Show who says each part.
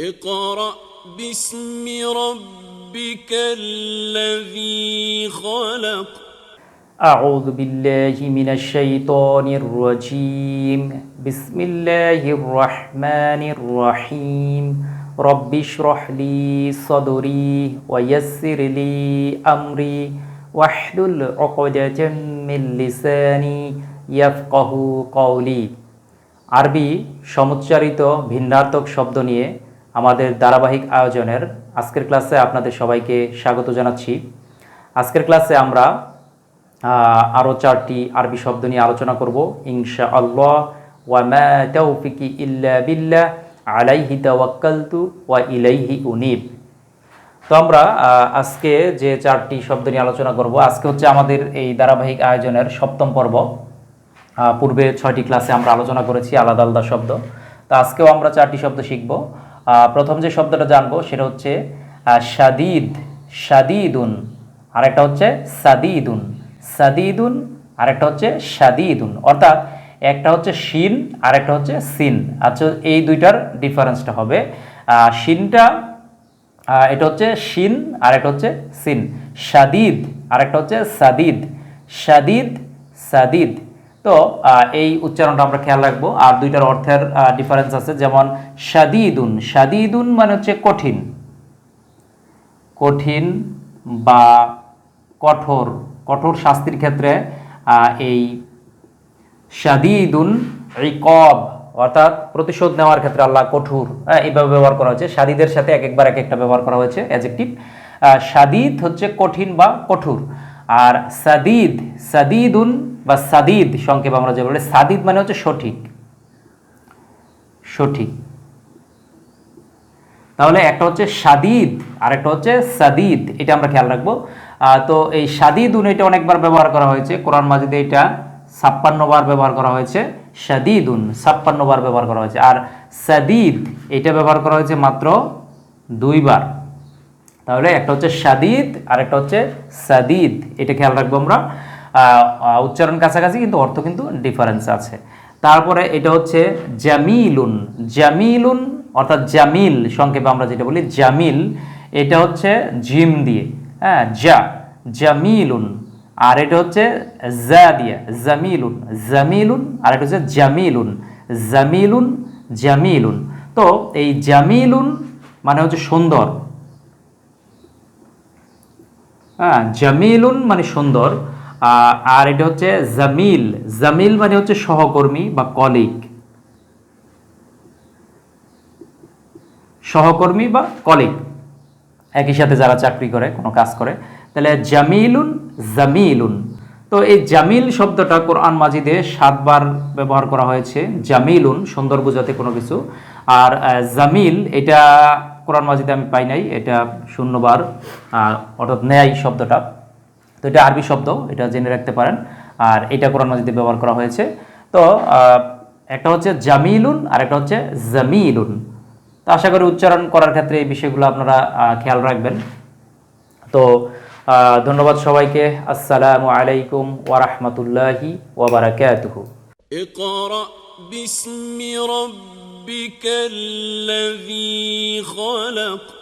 Speaker 1: اقرأ باسم ربك الذي خلق
Speaker 2: أعوذ بالله من الشيطان الرجيم بسم الله الرحمن الرحيم رب اشرح لي صدري ويسر لي أمري واحلل عقدة من لساني يفقه قولي আরবি সমুচ্চারিত ভিন্নার্থক শব্দ নিয়ে আমাদের ধারাবাহিক আয়োজনের আজকের ক্লাসে আপনাদের সবাইকে স্বাগত জানাচ্ছি। আজকের ক্লাসে আমরা আরও চারটি আরবি শব্দ নিয়ে আলোচনা করব। ইনশা আল্লাহ ওয়া মা তৌফিকি ইল্লা বিল্লাহ, আলাইহি তাওয়াক্কালতু ওয়া ইলাইহি উনিব। তো আমরা আজকে যে চারটি শব্দ নিয়ে আলোচনা করব, আজকে হচ্ছে আমাদের এই ধারাবাহিক আয়োজনের সপ্তম পর্ব। পূর্বে ছয়টি ক্লাসে আমরা আলোচনা করেছি, আলাদা আলাদা শব্দ। তো আজকেও আমরা চারটি শব্দ শিখব। প্রথম যে শব্দটা জানব সেটা হচ্ছে সাদিদ, সাদিদুন। আরেকটা হচ্ছে সাদিদুন। সাদিদুন, আরেকটা হচ্ছে সাদিদুন। অর্থাৎ একটা হচ্ছে শিন, আরেকটা হচ্ছে সিন। আচ্ছা এই দুইটার ডিফারেন্সটা হবে। শিনটা এটা হচ্ছে শিন আর একটা হচ্ছে সিন। সাদিদ আর একটা হচ্ছে সাদিদ। সাদিদ সাদিদ। তো এই উচ্চারণটা আমরা খেয়াল রাখব। আর দুইটার অর্থের ডিফারেন্স আছে। যেমন সাদিদুন সাদিদুন মানে হচ্ছে কঠিন। কঠিন বা কঠোর। কঠোর শাস্তির ক্ষেত্রে এই শাদিদুন ইকব, অর্থাৎ প্রতিশোধ নেওয়ার ক্ষেত্রে আল্লাহ কঠোর এইভাবে ব্যবহার করা হয়েছে। সাদিদের সাথে এক একবার এক একটা ব্যবহার করা হয়েছে অ্যাজেক্টিভ সাদিদ হচ্ছে কঠিন বা কঠোর। আর সাদিদ, সাদিদুন বা সাদিদ সংক্ষেপ আমরা যে বলি, সাদিদ মানে হচ্ছে সঠিক। সঠিক। তাহলে একটা হচ্ছে সাদিদ আর একটা হচ্ছে সাদিদ, এটা আমরা খেয়াল রাখব। তো এই সাদিদুন এটা অনেকবার ব্যবহার করা হয়েছে। কোরআন মাজিদে এটা ছাপ্পান্ন বার ব্যবহার করা হয়েছে। সাদিদুন ছাপ্পান্ন বার ব্যবহার করা হয়েছে। আর সাদিদ এটা ব্যবহার করা হয়েছে মাত্র দুইবার। তাহলে একটা হচ্ছে সাদিদ আর একটা হচ্ছে সাদিদ। এটা খেয়াল রাখব আমরা। উচ্চারণ কাছাকাছি, কিন্তু অর্থ কিন্তু ডিফারেন্স আছে। তারপরে এটা হচ্ছে জামিলুন। জামিলুন, অর্থাৎ জামিল, সংক্ষেপে আমরা যেটা বলি জামিল, এটা হচ্ছে জিম দিয়ে। হ্যাঁ জা, জামিলুন। আর এটা হচ্ছে জা দিয়ে, জামিলুন। জামিলুন, আর এটা হচ্ছে জামিলুন। জামিলুন জামিলুন। তো এই জামিলুন মানে হচ্ছে সুন্দর। হ্যাঁ জামিলুন মানে সুন্দর আর এটা হচ্ছে জামিল। জামিল মানে হচ্ছে সহকর্মী বা কলিগ সহকর্মী বা কলিগ একই সাথে যারা চাকরি করে, কোনো কাজ করে। তাহলে জামিলুন জামিলুন। তো এই জামিল শব্দটা কোরআন মাজিদে সাতবার ব্যবহার করা হয়েছে। জামিলুন, সুন্দর বোঝাতে কোনো কিছু। আর জামিল, এটা কোরআন মাজিদে আমি পাই নাই, এটা শূন্যবার অর্থাৎ ন্যায় শব্দটা। তো এটা আরবি শব্দ, এটা জেনে রাখতে পারেন, আর এটা কোরআন মাজিদে ব্যবহার করা হয়েছে। তো একটা হচ্ছে জামিলুন, আর একটা হচ্ছে জামিলুন। তো আশা করি উচ্চারণ করার ক্ষেত্রে এই বিষয়গুলো আপনারা খেয়াল রাখবেন। তো ধন্যবাদ সবাইকে। আসসালামু আলাইকুম ওয়ারহমতুল্লাহি
Speaker 1: ওবরাকাতুহু باسم ربك الذي خلق